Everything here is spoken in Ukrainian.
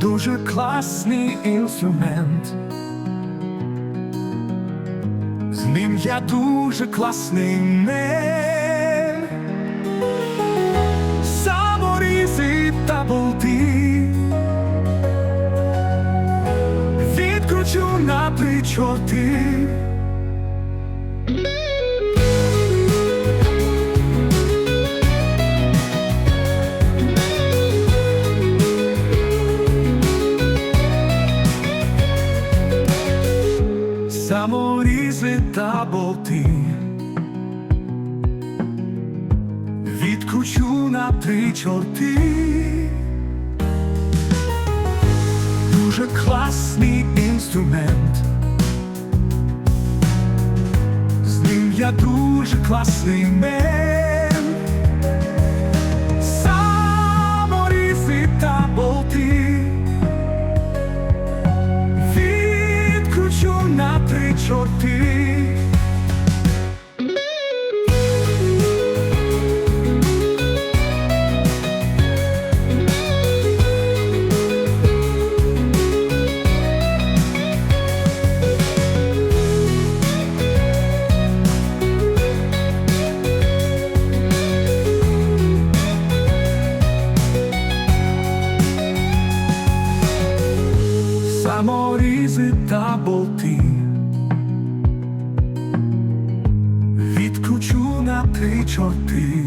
Дуже класний інструмент. З ним я дуже класний мен. Саморізи та болти. Відкручу на три Саморізи та болти. Відкручу на три чорти. Дуже класний інструмент. З ним я дуже класний мен на три чорти. Саморізи та болти. Відкручу на три чорти